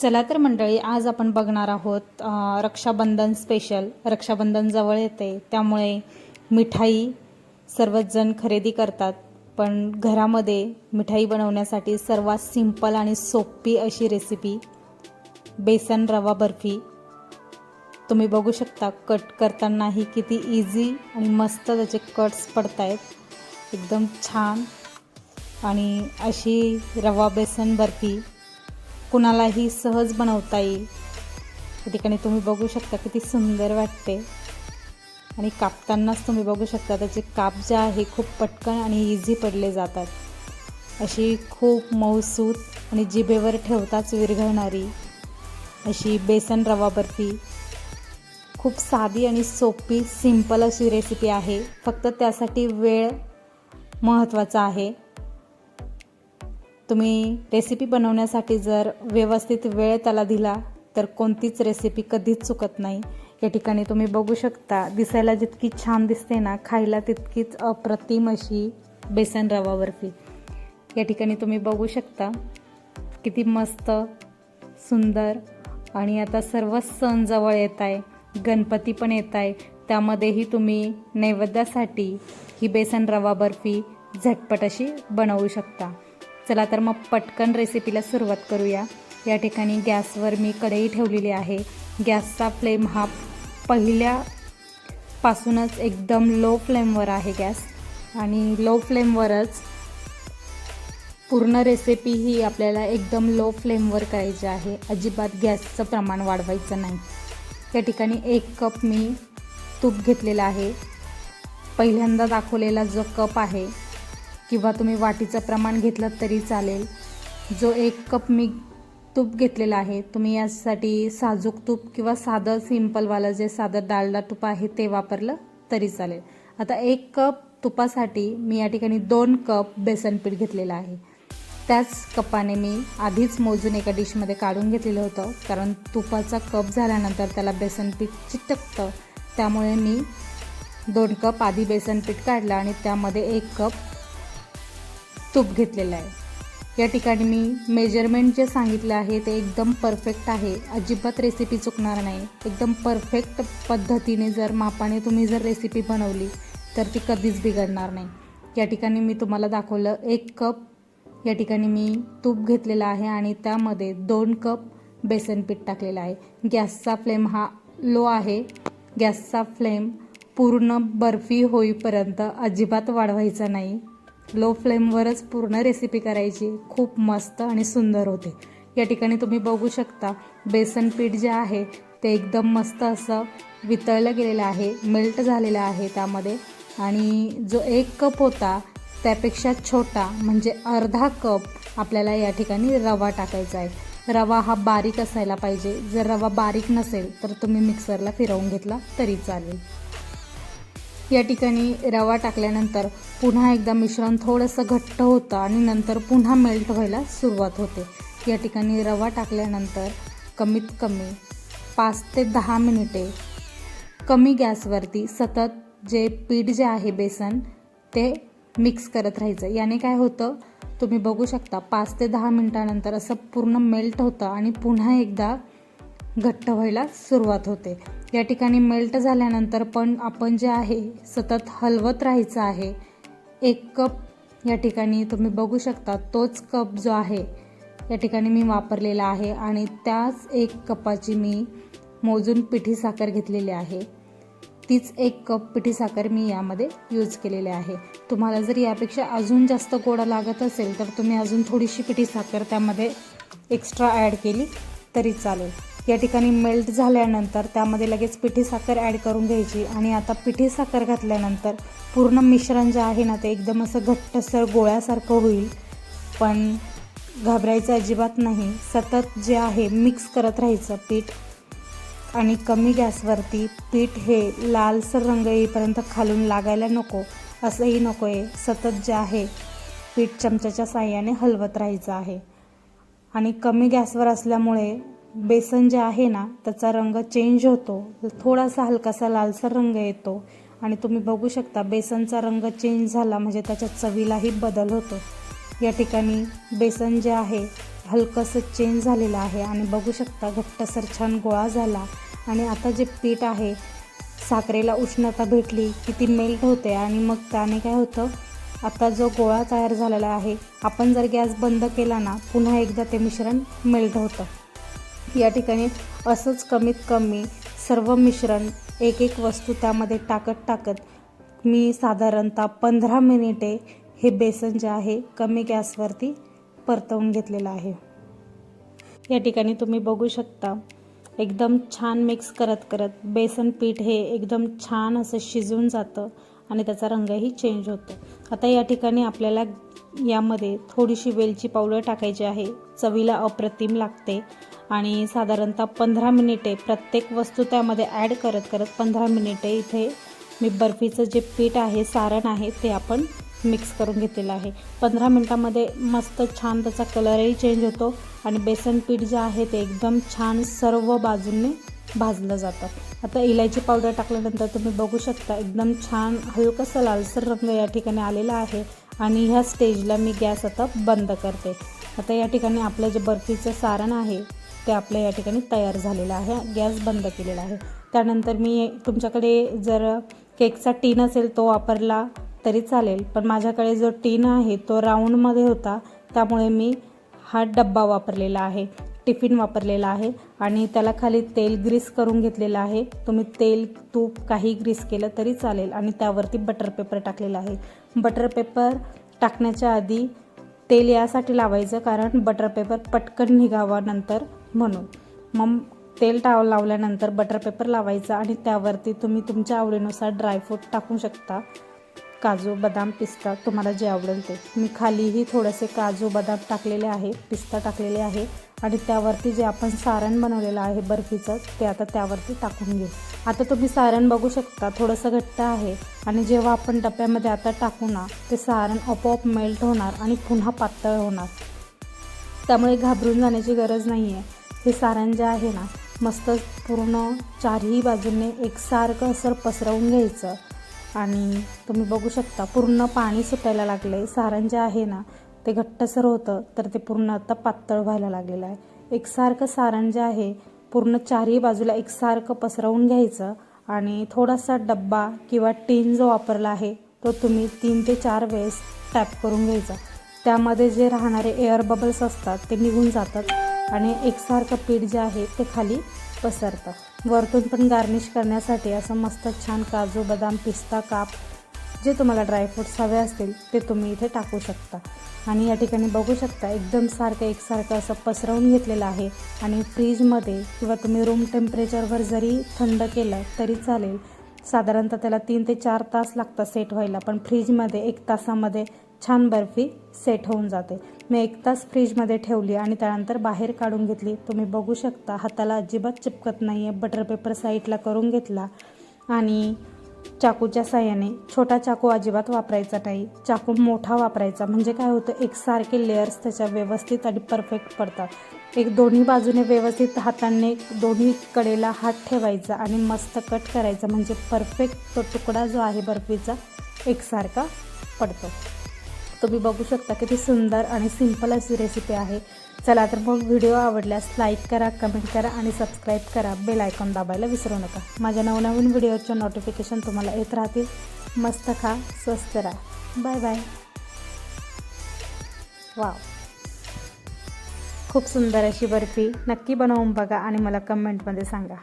चला तर मंडळी आज आपण बघणार आहोत रक्षाबंधन स्पेशल रक्षाबंधन जवळ येते त्यामुळे मिठाई सर्वच जण खरेदी करतात. पण घरामध्ये मिठाई बनवण्यासाठी सर्वात सिंपल आणि सोपी अशी रेसिपी बेसन रवा बर्फी. तुम्ही बघू शकता कट करतानाही किती इझी आणि मस्त त्याचे कट्स पडत आहेत एकदम छान. आणि अशी रवा बेसन बर्फी कुणालाही सहज बनवता येईल. या ठिकाणी तुम्ही बघू शकता किती सुंदर वाटते. आणि कापतानाच तुम्ही बघू शकता त्याचे काप जे आहे खूप पटकन आणि इझी पडले जातात. अशी खूप मऊसूत आणि जिभेवर ठेवताच विरघळणारी अशी बेसन रवा बर्फी. खूप साधी आणि सोपी सिंपल अशी रेसिपी आहे. फक्त त्यासाठी वेळ महत्त्वाचा आहे. तुम्ही रेसिपी बनवण्यासाठी जर व्यवस्थित वेळ त्याला दिला तर कोणतीच रेसिपी कधीच चुकत नाही. या ठिकाणी तुम्ही बघू शकता दिसायला जितकी छान दिसते ना खायला तितकीच अप्रतिम अशी बेसन रवा बर्फी या ठिकाणी तुम्ही बघू शकता किती मस्त सुंदर आणि आता सर्वच सण जवळ येत आहे गणपती पण येत आहे. त्यामध्येही तुम्ही नैवेद्यासाठी ही बेसन रवा बर्फी झटपट अशी बनवू शकता. चला तर मग पटकन रेसिपीला सुरुवात करूया. या ठिकाणी गॅसवर मी कढई ठेवलेली आहे. गॅसचा फ्लेम हा पहिल्यापासूनच एकदम लो फ्लेमवर आहे गॅस. आणि लो फ्लेमवरच पूर्ण रेसिपी ही आपल्याला एकदम लो फ्लेमवर करायची आहे. अजिबात गॅसचं प्रमाण वाढवायचं नाही. या ठिकाणी एक कप मी तूप घेतलेला आहे. पहिल्यांदा दाखवलेला जो कप आहे किंवा तुम्ही वाटीचं प्रमाण घेतलं तरी चालेल. जो एक कप मी तूप घेतलेला आहे तुम्ही यासाठी साजूक तूप किंवा साधं सिंपलवालं जे साधं डाळला तूप आहे ते वापरलं तरी चालेल. आता एक कप तुपासाठी मी या ठिकाणी दोन कप बेसन पीठ घेतलेलं आहे. त्याच कपाने मी आधीच मोजून एका डिशमध्ये काढून घेतलेलं होतं कारण तुपाचा कप झाल्यानंतर त्याला बेसन पीठ चिटकतं. त्यामुळे मी दोन कप आधी बेसन पीठ काढलं आणि त्यामध्ये एक कप तूप घेतलेलं आहे. या ठिकाणी मी मेजरमेंट जे सांगितलं आहे ते एकदम परफेक्ट आहे. अजिबात रेसिपी चुकणार नाही. एकदम परफेक्ट पद्धतीने जर मापाने तुम्ही जर रेसिपी बनवली तर ती कधीच बिघडणार नाही. या ठिकाणी मी तुम्हाला दाखवलं एक कप या ठिकाणी मी तूप घेतलेलं आहे आणि त्यामध्ये दोन कप बेसन पीठ टाकलेलं आहे. गॅसचा फ्लेम हा लो आहे. गॅसचा फ्लेम पूर्ण बर्फी होईपर्यंत अजिबात वाढवायचा नाही. लो फ्लेमवरच पूर्ण रेसिपी करायची. खूप मस्त आणि सुंदर होते. या ठिकाणी तुम्ही बघू शकता बेसन पीठ जे आहे ते एकदम मस्त असं वितळलं गेलेलं आहे मेल्ट झालेलं आहे त्यामध्ये. आणि जो एक कप होता त्यापेक्षा छोटा म्हणजे अर्धा कप आपल्याला या ठिकाणी रवा टाकायचा आहे. रवा हा बारीक असायला पाहिजे. जर रवा बारीक नसेल तर तुम्ही मिक्सरला फिरवून घेतला तरी चालेल. या ठिकाणी रवा टाकल्यानंतर पुन्हा एकदा मिश्रण थोडंसं घट्ट होतं आणि नंतर पुन्हा मेल्ट व्हायला सुरुवात होते. या ठिकाणी रवा टाकल्यानंतर कमीत कमी पाच ते दहा मिनिटे कमी गॅसवरती सतत जे पीठ जे आहे बेसन ते मिक्स करत राहायचं. याने काय होतं? तुम्ही बघू शकता पाच ते दहा मिनटानंतर असं पूर्ण मेल्ट होतं आणि पुन्हा एकदा घट्ट व्हायला सुरुवात होते. या ठिकाणी मेल्ट झाल्यानंतर पण आपण जे आहे सतत हलवत राहायचं आहे एक कप या ठिकाणी तुम्ही बघू शकता तोच कप जो आहे या ठिकाणी मी वापरलेला आहे आणि त्याच एक कपाची मी मोजून पिठी साखर घेतलेली आहे. तीच एक कप पिठी साखर मी यामध्ये यूज केलेली आहे. तुम्हाला जर यापेक्षा अजून जास्त गोडा लागत असेल तर तुम्ही अजून थोडीशी पिठी साखर त्यामध्ये एक्स्ट्रा ॲड केली तरी चालेल. या ठिकाणी मेल्ट झाल्यानंतर त्यामध्ये लगेच पिठी साखर ॲड करून घ्यायची. आणि आता पिठी साखर घातल्यानंतर पूर्ण मिश्रण जे आहे ना ते एकदम असं घट्टसर गोळ्यासारखं होईल. पण घाबरायचं अजिबात नाही. सतत जे आहे मिक्स करत राहायचं पीठ. आणि कमी गॅसवरती पीठ हे लालसर रंग येईपर्यंत खालून लागायला नको. असंही नको आहे सतत जे आहे पीठ चमच्याच्या साह्याने हलवत राहायचं आहे. आणि कमी गॅसवर असल्यामुळे बेसन जे आहे ना त्याचा रंग चेंज होतो. थोडासा हलकासा लालसर रंग येतो. आणि तुम्ही बघू शकता बेसनचा रंग चेंज झाला म्हणजे त्याच्या चवीलाही बदल होतो. या ठिकाणी बेसन जे आहे हलकंसं चेंज झालेलं आहे. आणि बघू शकता घट्टसर छान गोळा झाला. आणि आता जे पीठ आहे साखरेला उष्णता भेटली की ती मेल्ट होते. आणि मग त्याने काय होतं आता जो गोळा तयार झालेला आहे आपण जर गॅस बंद केला ना पुन्हा एकदा ते मिश्रण मेल्ट होतं. या ठिकाणी असंच कमीत कमी सर्व मिश्रण एक एक वस्तू त्यामध्ये टाकत टाकत मी साधारणतः पंधरा मिनिटे हे बेसन जे आहे कमी गॅसवरती परतवून घेतलेलं आहे. या ठिकाणी तुम्ही बघू शकता एकदम छान मिक्स करत करत बेसन पीठ हे एकदम छान असं शिजून जातं आणि त्याचा रंगही चेंज होतो. आता या ठिकाणी आपल्याला यामध्ये थोडीशी वेलची पावडर टाकायची आहे. चवीला अप्रतिम लागते. आणि साधारणतः पंधरा मिनिटे प्रत्येक वस्तू त्यामध्ये ॲड करत करत पंधरा मिनिटे इथे मी बर्फीचं जे पीठ आहे सारण आहे ते आपण मिक्स करून घेतलेलं आहे. पंधरा मिनटामध्ये मस्त छान त्याचा कलरही चेंज होतो आणि बेसन पीठ जे आहे ते एकदम छान सर्व बाजूंनी भाजलं जातं. आता इलायची पावडर टाकल्यानंतर तुम्ही बघू शकता एकदम छान हलकंसं लालसर रंग या ठिकाणी आलेला आहे. आणि ह्या स्टेजला मी गॅस आता बंद करते. आता या ठिकाणी आपलं जे बर्फीचं सारण आहे ते आपल्या या ठिकाणी तयार झालेलं आहे. गॅस बंद केलेला आहे. त्यानंतर मी तुमच्याकडे जर केकचा टीन असेल तो वापरला तरी चालेल. पण माझ्याकडे जो टीन आहे तो राऊंडमध्ये होता. त्यामुळे मी हा डब्बा वापरलेला आहे. टिफिन वापरलेला आहे आणि त्याला खाली तेल ग्रीस करून घेतलेलं आहे. तुम्ही तेल तूप काही ग्रीस केलं तरी चालेल आणि त्यावरती बटर पेपर टाकलेला आहे. बटर पेपर टाकण्याच्या आधी तेल यासाठी लावायचं कारण बटर पेपर पटकन निघावा नंतर म्हणून. मग तेल टाव लावल्यानंतर बटर पेपर लावायचा आणि त्यावरती तुम्ही तुमच्या आवडीनुसार ड्रायफ्रूट टाकू शकता. काजू बदाम पिस्ता तुम्हाला जे आवडेल ते. मी खालीही थोडेसे काजू बदाम टाकलेले आहे पिस्ता टाकलेले आहे. आणि त्यावरती जे आपण सारण बनवलेलं आहे बर्फीचं ते आता त्यावरती टाकून घेऊ. आता तुम्ही सारण बघू शकता थोडंसं घट्ट आहे. आणि जेव्हा आपण डब्यामध्ये आता टाकू ना ते सारण आपोआप मेल्ट होणार आणि पुन्हा पातळ होणार. त्यामुळे घाबरून जाण्याची गरज नाही आहे हे सारण जे आहे ना मस्त पूर्ण चारही बाजूने एकसारखं असं पसरवून घ्यायचं. आणि तुम्ही बघू शकता पूर्ण पाणी सुटायला लागलं आहे सारण जे आहे ना ते घट्टसर होतं तर ते पूर्ण आता पातळ व्हायला लागलेलं आहे. एकसारखं सारण जे आहे पूर्ण चारही बाजूला एकसारखं पसरवून घ्यायचं आणि थोडासा डब्बा किंवा टीन जो वापरला आहे तो तुम्ही तीन ते चार वेळेस टॅप करून घ्यायचा. त्यामध्ये जे राहणारे एअर बबल्स असतात ते निघून जातात आणि एकसारखं पीठ जे आहे ते खाली पसरतं. वरतून पण गार्निश करण्यासाठी असं मस्त छान काजू बदाम पिस्ता काप जे तुम्हाला ड्रायफ्रूट्स हवे असतील ते तुम्ही इथे टाकू शकता. आणि या ठिकाणी बघू शकता एकदम सारखं एकसारखं असं पसरवून घेतलेलं आहे. आणि फ्रीजमध्ये किंवा तुम्ही रूम टेम्परेचरवर जरी थंड केलं तरी चालेल. साधारणतः त्याला तीन ते चार तास लागतात सेट व्हायला पण फ्रीजमध्ये एक तासामध्ये छान बर्फी सेट होऊन जाते. मी एक तास फ्रीजमध्ये ठेवली आणि त्यानंतर बाहेर काढून घेतली. तुम्ही बघू शकता हाताला अजिबात चिपकत नाही आहे बटर पेपर साईडला करून घेतला. आणि चाकूच्या साह्याने छोटा चाकू अजिबात वापरायचा नाही. चाकू मोठा वापरायचा. म्हणजे काय होतं? एकसारखे लेयर्स त्याच्या व्यवस्थित आणि परफेक्ट पडतात. एक दोन्ही बाजूने व्यवस्थित हाताने दोन्ही कडेला हात ठेवायचा आणि मस्त कट करायचा. म्हणजे परफेक्ट तो तुकडा जो आहे बर्फीचा एकसारखा पडतो. तुम्ही बघू शकता किती सुंदर आणि सिंपल अशी रेसिपी आहे. चला तर मग व्हिडिओ आवडल्यास लाईक करा कमेंट करा आणि सबस्क्राईब करा. बेल आयकॉन दाबायला विसरू नका. माझ्या नवनवीन व्हिडिओच्या नोटिफिकेशन तुम्हाला येत राहतील. मस्त खा स्वस्त राहा. Bye bye. वाव. खूप सुंदर अशी बर्फी. नक्की बनवून बघा आणि मला कमेंटमध्ये सांगा.